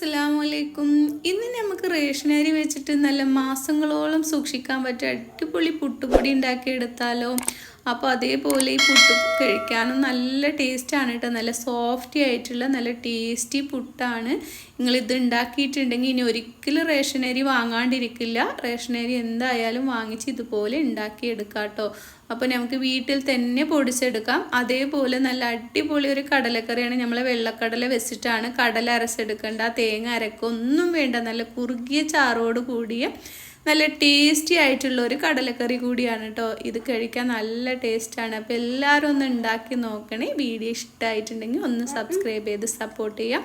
അസ്സലാമലൈക്കും. ഇന്ന് നമുക്ക് റേഷൻ അരി വെച്ചിട്ട് നല്ല മാസങ്ങളോളം സൂക്ഷിക്കാൻ പറ്റിയ അടിപൊളി പുട്ടുപൊടി ഉണ്ടാക്കിയെടുത്താലോ. അപ്പോൾ അതേപോലെ ഈ പുട്ട് കഴിക്കാനും നല്ല ടേസ്റ്റാണ് കേട്ടോ നല്ല സോഫ്റ്റി ആയിട്ടുള്ള നല്ല ടേസ്റ്റി പുട്ടാണ് നിങ്ങൾ ഇത് ഉണ്ടാക്കിയിട്ടുണ്ടെങ്കിൽ ഇനി ഒരിക്കലും റേഷൻ അരി വാങ്ങാണ്ടിരിക്കില്ല. റേഷൻ അരി എന്തായാലും വാങ്ങിച്ച് ഇതുപോലെ ഉണ്ടാക്കിയെടുക്കാം കേട്ടോ അപ്പോൾ നമുക്ക് വീട്ടിൽ തന്നെ പൊടിച്ചെടുക്കാം. അതേപോലെ നല്ല അടിപൊളി ഒരു കടലക്കറിയാണ് നമ്മൾ വെള്ളക്കടല വെച്ചിട്ടാണ് കടല അരച്ചെടുക്കേണ്ട തേങ്ങ അരക്കൊന്നും വേണ്ട. നല്ല കുറുകിയ ചാറോട് കൂടിയ നല്ല ടേസ്റ്റി ആയിട്ടുള്ള ഒരു കടലക്കറി കൂടിയാണ് കേട്ടോ ഇത് കഴിക്കാൻ നല്ല ടേസ്റ്റാണ് അപ്പോൾ എല്ലാവരും ഒന്ന് ഉണ്ടാക്കി നോക്കണേ. വീഡിയോ ഇഷ്ടമായിട്ടുണ്ടെങ്കിൽ ഒന്ന് സബ്സ്ക്രൈബ് ചെയ്ത് സപ്പോർട്ട് ചെയ്യാം.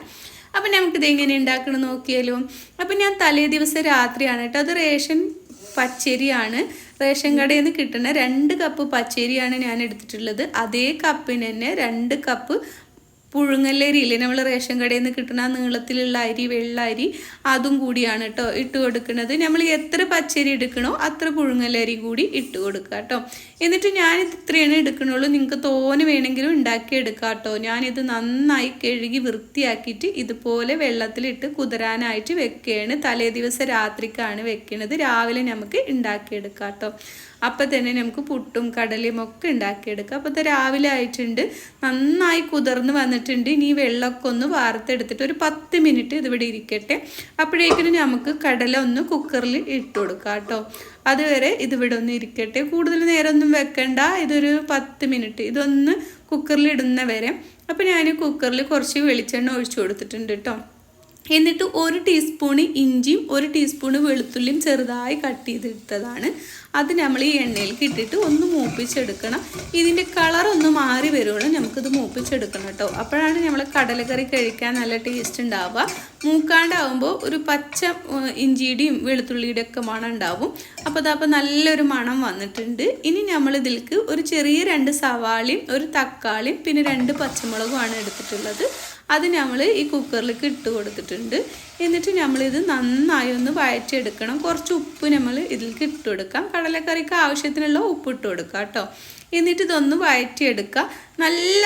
അപ്പം നമുക്കിത് എങ്ങനെ ഉണ്ടാക്കണം നോക്കിയാലോ. അപ്പം ഞാൻ തലേ ദിവസം രാത്രിയാണ് കേട്ടോ അത് റേഷൻ പച്ചരിയാണ്. റേഷൻ കടയിൽ നിന്ന് കിട്ടുന്ന രണ്ട് കപ്പ് പച്ചരിയാണ് ഞാൻ എടുത്തിട്ടുള്ളത്. അതേ കപ്പിന് തന്നെ രണ്ട് കപ്പ് പുഴുങ്ങല്ലരി ഇല്ലേ? നമ്മൾ റേഷൻ കടയിൽ നിന്ന് കിട്ടുന്ന നീളത്തിലുള്ള അരി വെള്ള അരി അതും കൂടിയാണ് കേട്ടോ ഇട്ട് കൊടുക്കുന്നത്. നമ്മൾ എത്ര പച്ചരി എടുക്കണോ അത്ര പുഴുങ്ങല്ലരി കൂടി ഇട്ട് കൊടുക്കുക കേട്ടോ. എന്നിട്ട് ഞാൻ ഇത്രയാണ് എടുക്കണുള്ളൂ. നിങ്ങൾക്ക് തോനെ വേണമെങ്കിലും ഉണ്ടാക്കി എടുക്കാം കേട്ടോ. ഞാനിത് നന്നായി കഴുകി വൃത്തിയാക്കിയിട്ട് ഇതുപോലെ വെള്ളത്തിലിട്ട് കുതിരാനായിട്ട് വെക്കുകയാണ്. തലേ ദിവസം രാത്രിക്കാണ് വെക്കുന്നത് രാവിലെ നമുക്ക് ഉണ്ടാക്കിയെടുക്കാം കേട്ടോ. അപ്പം തന്നെ നമുക്ക് പുട്ടും കടലയും ഒക്കെ ഉണ്ടാക്കിയെടുക്കാം. അപ്പോൾ രാവിലെ ആയിട്ടുണ്ട്. നന്നായി കുതിർന്ന് വന്നിട്ടുണ്ട്. ഇനി വെള്ളമൊക്കെ ഒന്ന് വാർത്തെടുത്തിട്ട് ഒരു പത്ത് മിനിറ്റ് ഇതിവിടെ ഇരിക്കട്ടെ. അപ്പോഴേക്കിനും നമുക്ക് കടല ഒന്ന് കുക്കറിൽ ഇട്ട് കൊടുക്കാം കേട്ടോ. അതുവരെ ഇതിവിടെ ഒന്ന് ഇരിക്കട്ടെ. കൂടുതൽ നേരമൊന്നും വെക്കണ്ട. ഇതൊരു പത്ത് മിനിറ്റ്. ഇതൊന്ന് കുക്കറിൽ ഇടുന്ന വരെ. അപ്പോൾ ഞാൻ കുക്കറിൽ കുറച്ച് വെളിച്ചെണ്ണ ഒഴിച്ചു കൊടുത്തിട്ടുണ്ട് കേട്ടോ. എന്നിട്ട് ഒരു ടീസ്പൂണ് ഇഞ്ചിയും ഒരു ടീസ്പൂണ് വെളുത്തുള്ളിയും ചെറുതായി കട്ട് ചെയ്തെടുത്തതാണ്. അത് നമ്മൾ ഈ എണ്ണയിലേക്ക് ഇട്ടിട്ട് ഒന്ന് മൂപ്പിച്ചെടുക്കണം. ഇതിന്റെ കളറൊന്ന് മാറി വരുള്ളൂ നമുക്കിത് മൂപ്പിച്ചെടുക്കണം കേട്ടോ. അപ്പോഴാണ് നമ്മൾ കടലക്കറി കഴിക്കാൻ നല്ല ടേസ്റ്റ് ഉണ്ടാവുക. മൂക്കാണ്ടാവുമ്പോൾ ഒരു പച്ച ഇഞ്ചിയുടെയും വെളുത്തുള്ളിയുടെയും ഒക്കെ മണം ഉണ്ടാവും. അപ്പോൾ അതപ്പോൾ നല്ലൊരു മണം വന്നിട്ടുണ്ട്. ഇനി നമ്മൾ ഇതിലേക്ക് ഒരു ചെറിയ രണ്ട് സവാളയും ഒരു തക്കാളിയും പിന്നെ രണ്ട് പച്ചമുളകുമാണ് എടുത്തിട്ടുള്ളത്. അത് നമ്മൾ ഈ കുക്കറിലേക്ക് ഇട്ട് കൊടുത്തിട്ടുണ്ട്. എന്നിട്ട് നമ്മളിത് നന്നായി ഒന്ന് വഴറ്റിയെടുക്കണം. കുറച്ച് ഉപ്പ് നമ്മൾ ഇതിലേക്ക് ഇട്ട് കൊടുക്കാം. കടലക്കറിക്ക് ആവശ്യത്തിനുള്ള ഉപ്പ് ഇട്ട് കൊടുക്കാം കേട്ടോ. എന്നിട്ട് ഇതൊന്ന് വഴറ്റിയെടുക്കുക നല്ല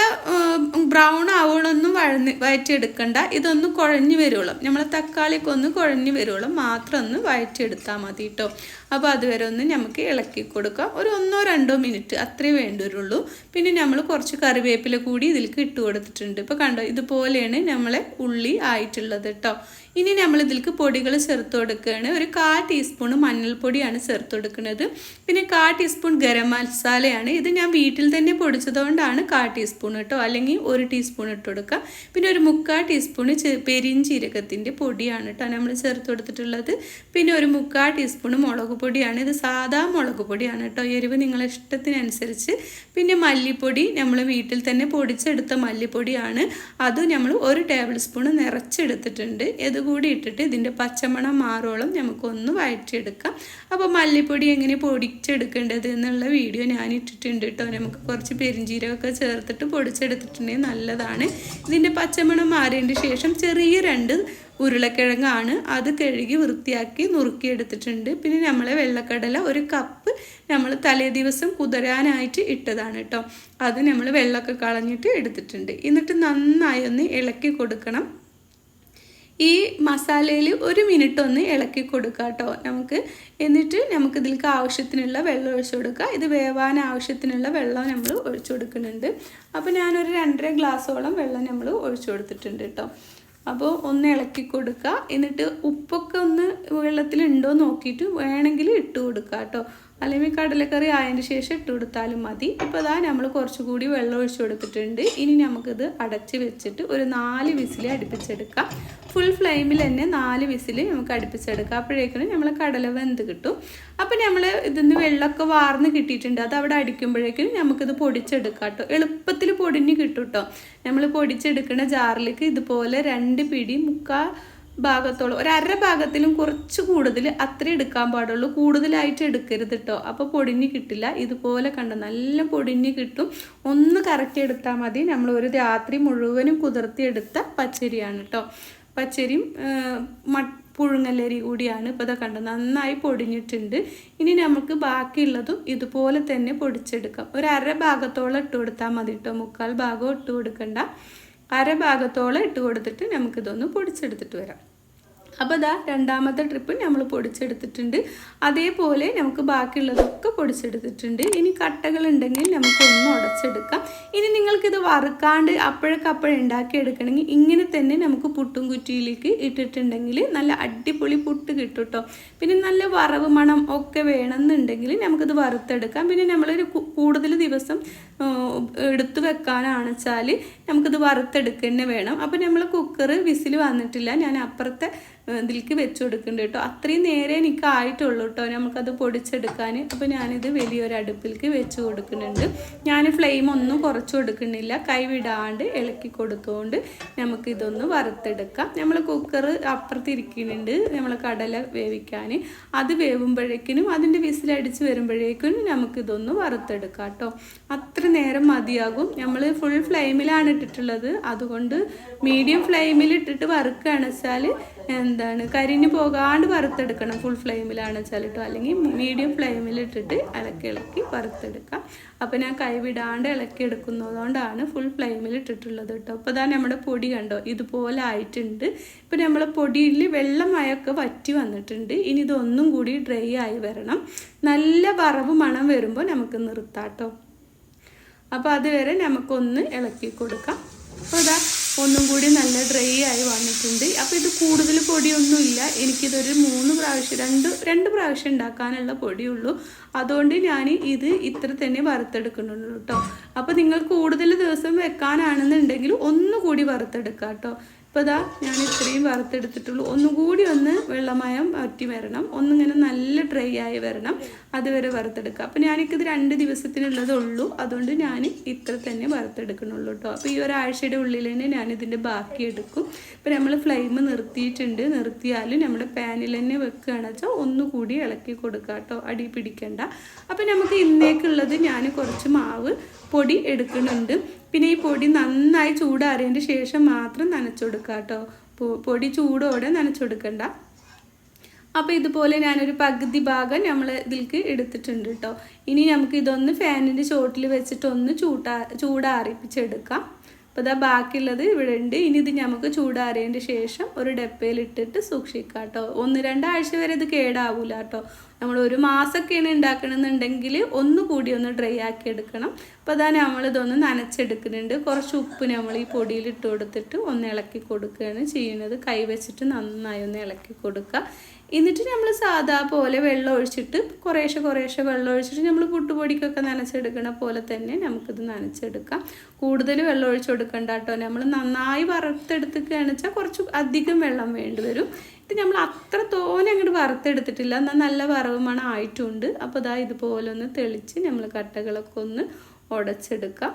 ബ്രൗൺ ആവുകളൊന്നും വഴന്ന് വഴറ്റിയെടുക്കണ്ട ഇതൊന്ന് കുഴഞ്ഞു വരുവോളം. നമ്മൾ തക്കാളിയൊക്കെ ഒന്ന് കുഴഞ്ഞു വരുവോളം. മാത്രം ഒന്ന് വഴറ്റിയെടുത്താൽ മതി കേട്ടോ അപ്പോൾ അതുവരെ ഒന്ന് നമുക്ക് ഇളക്കി കൊടുക്കാം. ഒരു ഒന്നോ രണ്ടോ മിനിറ്റ് അത്രേ വേണ്ടിവരുള്ളൂ. പിന്നെ നമ്മൾ കുറച്ച് കറിവേപ്പില കൂടി ഇതിലേക്ക് ഇട്ട് കൊടുത്തിട്ടുണ്ട്. ഇപ്പോൾ കണ്ടോ ഇതുപോലെയാണ് നമ്മളെ ഉള്ളി ആയിട്ടുള്ളത് കേട്ടോ ഇനി നമ്മൾ ഇതിലേക്ക് പൊടികൾ ചേർത്ത് കൊടുക്കുകയാണ്. ഒരു കാ ടീസ്പൂൺ മഞ്ഞൾപ്പൊടിയാണ് ചേർത്ത് കൊടുക്കുന്നത്. പിന്നെ കാ ടീസ്പൂൺ ഗരം മസാലയാണ്. ഇത് ഞാൻ വീട്ടിൽ തന്നെ പൊടിച്ചതുകൊണ്ടാണ് കാ ടീസ്പൂൺ കേട്ടോ അല്ലെങ്കിൽ ഒരു ടീസ്പൂൺ ഇട്ട് കൊടുക്കുക. പിന്നെ ഒരു മുക്കാൽ ടീസ്പൂൺ പെരിഞ്ചീരകത്തിന്റെ പൊടിയാണ് കേട്ടോ നമ്മൾ ചേർത്ത് കൊടുത്തിട്ടുള്ളത്. പിന്നെ ഒരു മുക്കാൽ ടീസ്പൂൺ മുളക് പൊടിയാണ്. ഇത് സാധാ മുളക് പൊടിയാണ് കേട്ടോ എരിവ് നിങ്ങളുടെ ഇഷ്ടത്തിനനുസരിച്ച്. പിന്നെ മല്ലിപ്പൊടി നമ്മൾ വീട്ടിൽ തന്നെ പൊടിച്ചെടുത്ത മല്ലിപ്പൊടിയാണ്. അത് നമ്മൾ ഒരു ടേബിൾ സ്പൂൺ നിറച്ചെടുത്തിട്ടുണ്ട്. ഇത് കൂടി ഇട്ടിട്ട് ഇതിന്റെ പച്ചമണം മാറോളം നമുക്കൊന്ന് വഴറ്റിയെടുക്കാം. അപ്പോൾ മല്ലിപ്പൊടി എങ്ങനെ പൊടിച്ചെടുക്കേണ്ടത് എന്നുള്ള വീഡിയോ ഞാൻ ഇട്ടിട്ടുണ്ട് കേട്ടോ. നമുക്ക് കുറച്ച് പെരിഞ്ചീരകമൊക്കെ ചേർത്തിട്ട് പൊടിച്ചെടുത്തിട്ടുണ്ടെങ്കിൽ നല്ലതാണ്. ഇതിന്റെ പച്ചമണം മാറിയതിന്റെ ശേഷം ചെറിയ രണ്ട് ഉരുളക്കിഴങ്ങാണ് അത് കഴുകി വൃത്തിയാക്കി നുറുക്കിയെടുത്തിട്ടുണ്ട്. പിന്നെ നമ്മൾ വെള്ളക്കടല ഒരു കപ്പ് നമ്മൾ തലേ ദിവസം കുതിരാനായിട്ട് ഇട്ടതാണ് കേട്ടോ. അത് നമ്മൾ വെള്ളമൊക്കെ കളഞ്ഞിട്ട് എടുത്തിട്ടുണ്ട്. എന്നിട്ട് നന്നായി ഒന്ന് ഇളക്കി കൊടുക്കണം. ഈ മസാലയിൽ ഒരു മിനിറ്റ് ഒന്ന് ഇളക്കി കൊടുക്കുക കേട്ടോ. നമുക്ക് എന്നിട്ട് നമുക്ക് ഇതിലേക്ക് ആവശ്യത്തിനുള്ള വെള്ളം ഒഴിച്ചു കൊടുക്കുക. ഇത് വേവാൻ ആവശ്യത്തിനുള്ള വെള്ളം നമ്മൾ ഒഴിച്ചു കൊടുക്കുന്നുണ്ട്. അപ്പോൾ ഞാനൊരു രണ്ടര ഗ്ലാസ്സോളം വെള്ളം നമ്മൾ ഒഴിച്ചു കൊടുത്തിട്ടുണ്ട് കേട്ടോ. അപ്പോൾ ഒന്ന് ഇളക്കി കൊടുക്കുക. എന്നിട്ട് ഉപ്പൊക്കെ ഒന്ന് വെള്ളത്തിലുണ്ടോ നോക്കിയിട്ട് വേണമെങ്കിൽ ഇട്ട് കൊടുക്കുക കേട്ടോ. അല്ലെങ്കിൽ കടലക്കറി ആയതിന് ശേഷം ഇട്ട് കൊടുത്താലും മതി. ഇപ്പോൾ അതാ നമ്മൾ കുറച്ചുകൂടി വെള്ളം ഒഴിച്ചു കൊടുത്തിട്ടുണ്ട്. ഇനി നമുക്കിത് അടച്ച് വെച്ചിട്ട് ഒരു നാല് വിസിൽ അടുപ്പിച്ചെടുക്കാം. ഫുൾ ഫ്ലെയിമിൽ തന്നെ നാല് വിസിൽ നമുക്ക് അടുപ്പിച്ചെടുക്കാം. അപ്പോഴേക്കും നമ്മൾ കടല വെന്ത് കിട്ടും. അപ്പോൾ നമ്മൾ ഇതിന്ന് വെള്ളമൊക്കെ വാർന്ന് കിട്ടിയിട്ടുണ്ട്. അത് അവിടെ അടിക്കുമ്പോഴേക്കും നമുക്കിത് പൊടിച്ചെടുക്കാം കേട്ടോ. എളുപ്പത്തിൽ പൊടിഞ്ഞ് കിട്ടും കേട്ടോ. നമ്മൾ പൊടിച്ചെടുക്കുന്ന ജാറിലേക്ക് ഇതുപോലെ രണ്ട് പിടി മുക്കാൽ ഭാഗത്തോളം ഒരു അര ഭാഗത്തിലും കുറച്ച് കൂടുതൽ അത്ര എടുക്കാൻ പാടുള്ളൂ. കൂടുതലായിട്ട് എടുക്കരുത് കേട്ടോ അപ്പോൾ പൊടിഞ്ഞ് കിട്ടില്ല. ഇതുപോലെ കണ്ട നല്ല പൊടിഞ്ഞ് കിട്ടും. ഒന്ന് കറക്റ്റ് എടുത്താൽ മതി. നമ്മൾ ഒരു രാത്രി മുഴുവനും കുതിർത്തിയെടുത്ത പച്ചരിയാണ് കേട്ടോ പച്ചരിയും മ പുഴുങ്ങലരി കൂടിയാണ് ഇപ്പോൾ ഇതൊക്കെ കണ്ടത്. നന്നായി പൊടിഞ്ഞിട്ടുണ്ട്. ഇനി നമുക്ക് ബാക്കിയുള്ളതും ഇതുപോലെ തന്നെ പൊടിച്ചെടുക്കാം. ഒരു അര ഭാഗത്തോളം ഇട്ട് കൊടുത്താൽ മതി കേട്ടോ മുക്കാൽ ഭാഗം ഇട്ട് കൊടുക്കണ്ട. അര ഭാഗത്തോളം ഇട്ട് കൊടുത്തിട്ട് നമുക്കിതൊന്ന് പൊടിച്ചെടുത്തിട്ട് വരാം. അപ്പോൾ ഇതാ രണ്ടാമത്തെ ട്രിപ്പ് നമ്മൾ പൊടിച്ചെടുത്തിട്ടുണ്ട്. അതേപോലെ നമുക്ക് ബാക്കിയുള്ളതൊക്കെ പൊടിച്ചെടുത്തിട്ടുണ്ട്. ഇനി കട്ടകളുണ്ടെങ്കിൽ നമുക്ക് ഒന്ന് ഉടച്ചെടുക്കാം. ഇനി നിങ്ങൾക്കിത് വറുക്കാണ്ട് അപ്പോഴക്കപ്പോഴ ഉണ്ടാക്കിയെടുക്കണമെങ്കിൽ ഇങ്ങനെ തന്നെ നമുക്ക് പുട്ടും കുറ്റിയിലേക്ക് ഇട്ടിട്ടുണ്ടെങ്കിൽ നല്ല അടിപൊളി പുട്ട് കിട്ടും കേട്ടോ പിന്നെ നല്ല വറവ് മണം ഒക്കെ വേണമെന്നുണ്ടെങ്കിൽ നമുക്കിത് വറുത്തെടുക്കാം. പിന്നെ നമ്മളൊരു കൂടുതൽ ദിവസം എടുത്തു വെക്കാനാണെച്ചാൽ നമുക്കിത് വറുത്തെടുക്കുക തന്നെ വേണം. അപ്പോൾ നമ്മൾ കുക്കർ വിസിൽ വന്നിട്ടില്ല. ഞാൻ അപ്പുറത്തെ ഇതിലേക്ക് വെച്ച് കൊടുക്കുന്നുണ്ട് കേട്ടോ. അത്രയും നേരെ എനിക്ക് ആയിട്ടുള്ളൂ കേട്ടോ നമുക്കത് പൊടിച്ചെടുക്കാൻ. അപ്പോൾ ഞാനിത് വലിയൊരു അടുപ്പിലേക്ക് വെച്ച് കൊടുക്കുന്നുണ്ട്. ഞാൻ ഫ്ലെയിം ഒന്നും കുറച്ച് കൊടുക്കുന്നില്ല. കൈവിടാണ്ട് ഇളക്കി കൊടുത്തുകൊണ്ട് നമുക്കിതൊന്ന് വറുത്തെടുക്കാം. നമ്മൾ കുക്കർ അപ്പുറത്തിരിക്കുന്നുണ്ട് നമ്മൾ കടല വേവിക്കാൻ. അത് വേവുമ്പോഴേക്കിനും അതിന്റെ വിസിലടിച്ച് വരുമ്പോഴേക്കും നമുക്കിതൊന്ന് വറുത്തെടുക്കാം കേട്ടോ. അത്ര നേരം മതിയാകും. നമ്മൾ ഫുൾ ഫ്ലെയിമിലാണ് ഇട്ടിട്ടുള്ളത്. അതുകൊണ്ട് മീഡിയം ഫ്ലെയിമിൽ ഇട്ടിട്ട് വറുക്കുകയാണ് വെച്ചാൽ എന്താണ് കരിഞ്ഞ് പോകാണ്ട് വറുത്തെടുക്കണം ഫുൾ ഫ്ലെയിമിലാണ് വെച്ചാൽ കേട്ടോ അല്ലെങ്കിൽ മീഡിയം ഫ്ലെയിമിൽ ഇട്ടിട്ട് ഇളക്കി ഇളക്കി വറുത്തെടുക്കാം. അപ്പോൾ ഞാൻ കൈവിടാണ്ട് ഇളക്കി എടുക്കുന്നതുകൊണ്ടാണ് ഫുൾ ഫ്ലെയിമിൽ ഇട്ടിട്ടുള്ളത് കേട്ടോ അപ്പോൾ ഇതാ നമ്മുടെ പൊടി കണ്ടോ? ഇതുപോലെ ആയിട്ടുണ്ട്. ഇപ്പോൾ നമ്മൾ പൊടിയിൽ വെള്ളമയൊക്കെ വറ്റി വന്നിട്ടുണ്ട്. ഇനി ഇതൊന്നും കൂടി ഡ്രൈ ആയി വരണം. നല്ല വറവ് മണം വരുമ്പോൾ നമുക്ക് നിർത്താം കേട്ടോ അപ്പോൾ അതുവരെ നമുക്കൊന്ന് ഇളക്കി കൊടുക്കാം. അപ്പോൾ ഇതാ ഒന്നും കൂടി നല്ല ഡ്രൈ ആയി വന്നിട്ടുണ്ട്. അപ്പോൾ ഇത് കൂടുതൽ പൊടിയൊന്നുമില്ല. എനിക്കിതൊരു മൂന്ന് പ്രാവശ്യം രണ്ട് രണ്ട് പ്രാവശ്യം ഉണ്ടാക്കാനുള്ള പൊടിയുള്ളൂ. അതുകൊണ്ട് ഞാൻ ഇത് ഇത്ര തന്നെ വറുത്തെടുക്കുന്നുള്ളൂ കേട്ടോ. അപ്പോൾ നിങ്ങൾ കൂടുതൽ ദിവസം വെക്കാനാണെന്നുണ്ടെങ്കിൽ ഒന്നുകൂടി വറുത്തെടുക്കാം കേട്ടോ. ഇപ്പോൾ ഇതാ ഞാൻ ഇത്രയും വറുത്തെടുത്തിട്ടുള്ളൂ. ഒന്നുകൂടി ഒന്ന് വെള്ളമയം വറ്റി വരണം. ഒന്നിങ്ങനെ നല്ല ഡ്രൈ ആയി വരണം. അതുവരെ വറുത്തെടുക്കുക. അപ്പോൾ ഞാനിത് രണ്ട് ദിവസത്തിനുള്ളതുള്ളൂ. അതുകൊണ്ട് ഞാൻ ഇത്ര തന്നെ വറുത്തെടുക്കണുള്ളൂ കേട്ടോ അപ്പോൾ ഈ ഒരാഴ്ചയുടെ ഉള്ളിൽ തന്നെ ഞാനിതിന്റെ ബാക്കി എടുക്കും. ഇപ്പോൾ നമ്മൾ ഫ്ലെയിം നിർത്തിയിട്ടുണ്ട്. നിർത്തിയാൽ നമ്മുടെ പാനിൽ തന്നെ വെക്കുകയാണെന്ന് വെച്ചാൽ ഒന്നുകൂടി ഇളക്കി കൊടുക്കുക കേട്ടോ അടി പിടിക്കണ്ട. അപ്പോൾ നമുക്ക് ഇന്നേക്കുള്ളത് ഞാൻ കുറച്ച് മാവ് പൊടി എടുക്കുന്നുണ്ട്. പിന്നെ ഈ പൊടി നന്നായി ചൂടാറിയതിന്റെ ശേഷം മാത്രം നനച്ചു കൊടുക്കുക കേട്ടോ പൊടി ചൂടോടെ നനച്ചു കൊടുക്കണ്ട. അപ്പോൾ ഇതുപോലെ ഞാനൊരു പകുതി ഭാഗം നമ്മൾ ഇതിലേക്ക് എടുത്തിട്ടുണ്ട് കേട്ടോ ഇനി നമുക്ക് ഇതൊന്ന് ഫാനിന്റെ ചോട്ടിൽ വെച്ചിട്ട് ഒന്ന് ചൂടാ ചൂടാറിപ്പിച്ചെടുക്കാം. അപ്പോൾ ഇതാ ബാക്കിയുള്ളത് ഇവിടെ ഉണ്ട് ഇനി ഇത് നമുക്ക് ചൂടാറിയതിന്റെ ശേഷം ഒരു ഡപ്പയിലിട്ടിട്ട് സൂക്ഷിക്കാം കേട്ടോ ഒന്ന് രണ്ടാഴ്ച വരെ ഇത് കേടാവൂല കേട്ടോ നമ്മൾ ഒരു മാസമൊക്കെയാണ് ഉണ്ടാക്കണമെന്നുണ്ടെങ്കിൽ ഒന്നുകൂടി ഒന്ന് ഡ്രൈ ആക്കി എടുക്കണം. അപ്പോൾ അതാ നമ്മളിതൊന്ന് നനച്ചെടുക്കുന്നുണ്ട്. കുറച്ച് ഉപ്പ് നമ്മൾ ഈ പൊടിയിൽ ഇട്ട് കൊടുത്തിട്ട് ഒന്ന് ഇളക്കി കൊടുക്കുകയാണ് ചെയ്യുന്നത്. കൈ വെച്ചിട്ട് നന്നായി ഒന്ന് ഇളക്കി കൊടുക്കുക. എന്നിട്ട് നമ്മൾ സാധാ പോലെ വെള്ളം ഒഴിച്ചിട്ട് കുറേശ്ശെ കുറേശ്ശെ വെള്ളം ഒഴിച്ചിട്ട് നമ്മൾ പുട്ടുപൊടിക്കൊക്കെ നനച്ചെടുക്കണ പോലെ തന്നെ നമുക്കിത് നനച്ചെടുക്കാം. കൂടുതൽ വെള്ളം ഒഴിച്ചു കൊടുക്കണ്ട കേട്ടോ. നമ്മൾ നന്നായി വറുത്തെടുത്ത് വെച്ചാൽ കുറച്ച് അധികം വെള്ളം വേണ്ടി വരും. ഇത് നമ്മൾ അത്ര തോനെ അങ്ങോട്ട് വറുത്തെടുത്തിട്ടില്ല. എന്നാൽ നല്ല വറവ് മണം ആയിട്ടുണ്ട് അപ്പോൾ ഇതാ ഇതുപോലെ ഒന്ന് തെളിച്ച് നമ്മൾ കട്ടകളൊക്കെ ഒന്ന് ഉടച്ചെടുക്കാം.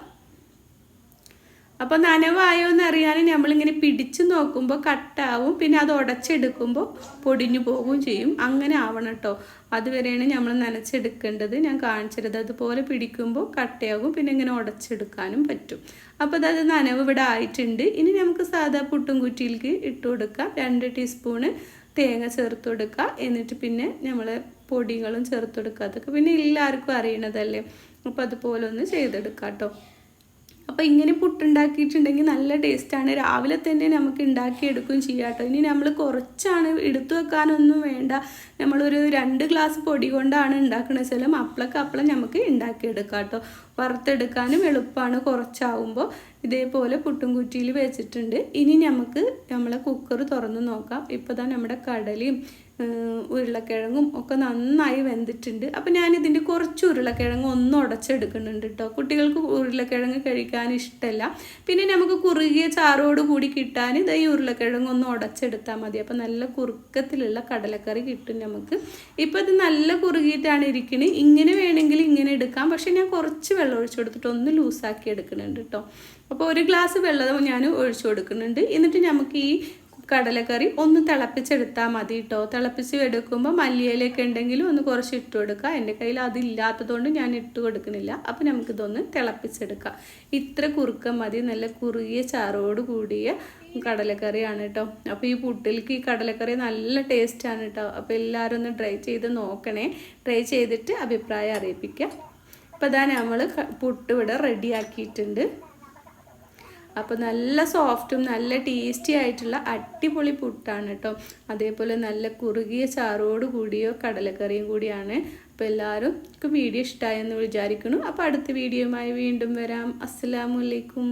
അപ്പോൾ നനവായോ എന്ന് അറിയാൻ നമ്മളിങ്ങനെ പിടിച്ചു നോക്കുമ്പോൾ കട്ടാവും പിന്നെ അത് ഉടച്ചെടുക്കുമ്പോൾ പൊടിഞ്ഞു പോവുകയും ചെയ്യും. അങ്ങനെ ആവണം കേട്ടോ അതുവരെയാണ് നമ്മൾ നനച്ചെടുക്കേണ്ടത്. ഞാൻ കാണിച്ചത് അതുപോലെ പിടിക്കുമ്പോൾ കട്ടയാകും പിന്നെ ഇങ്ങനെ ഉടച്ചെടുക്കാനും പറ്റും. അപ്പോൾ അതായത് നനവ് ഇവിടെ ആയിട്ടുണ്ട്. ഇനി നമുക്ക് സാധാ പുട്ടും കുറ്റിയിലേക്ക് ഇട്ട് കൊടുക്കാം. രണ്ട് ടീസ്പൂണ് തേങ്ങ ചേർത്ത് കൊടുക്കുക എന്നിട്ട് പിന്നെ നമ്മൾ പൊടികളും ചേർത്ത് കൊടുക്കുക അതൊക്കെ പിന്നെ എല്ലാവർക്കും അറിയണതല്ലേ? അപ്പോൾ അതുപോലെ ഒന്ന് ചെയ്തെടുക്കാം കേട്ടോ അപ്പോൾ ഇങ്ങനെ പുട്ടുണ്ടാക്കിയിട്ടുണ്ടെങ്കിൽ നല്ല ടേസ്റ്റാണ്. രാവിലെ തന്നെ നമുക്ക് ഉണ്ടാക്കിയെടുക്കുകയും ചെയ്യാം കേട്ടോ ഇനി നമ്മൾ കുറച്ചാണ് എടുത്തു വെക്കാനൊന്നും വേണ്ട. നമ്മളൊരു രണ്ട് ഗ്ലാസ് പൊടി കൊണ്ടാണ് ഉണ്ടാക്കുന്നത് വെച്ചാലും അപ്പളൊക്കെ അപ്പളം നമുക്ക് ഉണ്ടാക്കിയെടുക്കാം കേട്ടോ വറുത്തെടുക്കാനും എളുപ്പമാണ് കുറച്ചാവുമ്പോൾ ഇതേപോലെ പുട്ടും കുറ്റിയിൽ വെച്ചിട്ടുണ്ട്. ഇനി നമുക്ക് നമ്മളെ കുക്കർ തുറന്ന് നോക്കാം. ഇപ്പോൾ തന്നെ നമ്മുടെ കടലയും ഉരുളക്കിഴങ്ങും ഒക്കെ നന്നായി വെന്തിട്ടുണ്ട്. അപ്പം ഞാനിതിന്റെ കുറച്ച് ഉരുളക്കിഴങ്ങ് ഒന്ന് ഉടച്ചെടുക്കുന്നുണ്ട് കേട്ടോ കുട്ടികൾക്ക് ഉരുളക്കിഴങ്ങ് കഴിക്കാൻ ഇഷ്ടമല്ല പിന്നെ നമുക്ക് കുറുകിയ ചാറോട് കൂടി കിട്ടാൻ ഇത് ഈ ഉരുളക്കിഴങ്ങ് ഒന്ന് ഉടച്ചെടുത്താൽ മതി. അപ്പം നല്ല കുറുക്കത്തിലുള്ള കടലക്കറി കിട്ടും നമുക്ക് ഇപ്പം ഇത് നല്ല കുറുകിയിട്ടാണ് ഇരിക്കുന്നത് ഇങ്ങനെ വേണമെങ്കിൽ ഇങ്ങനെ എടുക്കാം. പക്ഷെ ഞാൻ കുറച്ച് വെള്ളം ഒഴിച്ചു കൊടുത്തിട്ട് ഒന്ന് ലൂസാക്കി എടുക്കുന്നുണ്ട് കേട്ടോ അപ്പോൾ ഒരു ഗ്ലാസ് വെള്ളം ഞാൻ ഒഴിച്ചു കൊടുക്കുന്നുണ്ട്. എന്നിട്ട് നമുക്ക് ഈ കടലക്കറി ഒന്ന് തിളപ്പിച്ചെടുത്താൽ മതി കേട്ടോ തിളപ്പിച്ച് എടുക്കുമ്പോൾ മല്ലിയിലൊക്കെ ഉണ്ടെങ്കിലും ഒന്ന് കുറച്ച് ഇട്ട് കൊടുക്കുക. എന്റെ കയ്യിൽ അതില്ലാത്തതുകൊണ്ട് ഞാൻ ഇട്ട് കൊടുക്കുന്നില്ല. അപ്പോൾ നമുക്കിതൊന്ന് തിളപ്പിച്ചെടുക്കാം. ഇത്ര കുറുക്കം മതി. നല്ല കുറുകിയ ചാറോട് കൂടിയ കടലക്കറിയാണ് കേട്ടോ അപ്പോൾ ഈ പുട്ടിലേക്ക് ഈ കടലക്കറി നല്ല ടേസ്റ്റാണ് കേട്ടോ അപ്പോൾ എല്ലാവരും ഒന്ന് ട്രൈ ചെയ്ത് നോക്കണേ. ട്രൈ ചെയ്തിട്ട് അഭിപ്രായം അറിയിപ്പിക്കാം. അപ്പോൾ ഇതാ നമ്മൾ പുട്ട് ഇവിടെ റെഡിയാക്കിയിട്ടുണ്ട് അപ്പോൾ നല്ല സോഫ്റ്റും നല്ല ടേസ്റ്റി ആയിട്ടുള്ള അടിപൊളി പുട്ടാണ് കേട്ടോ. അതേപോലെ നല്ല കുറുകിയ ചാറോട് കൂടിയോ കടലക്കറിയും കൂടിയാണ്. അപ്പോൾ എല്ലാവരും വീഡിയോ ഇഷ്ടമായെന്ന് വിചാരിക്കുന്നു. അപ്പോൾ അടുത്ത വീഡിയോയുമായി വീണ്ടും വരാം. അസ്സലാമലൈക്കും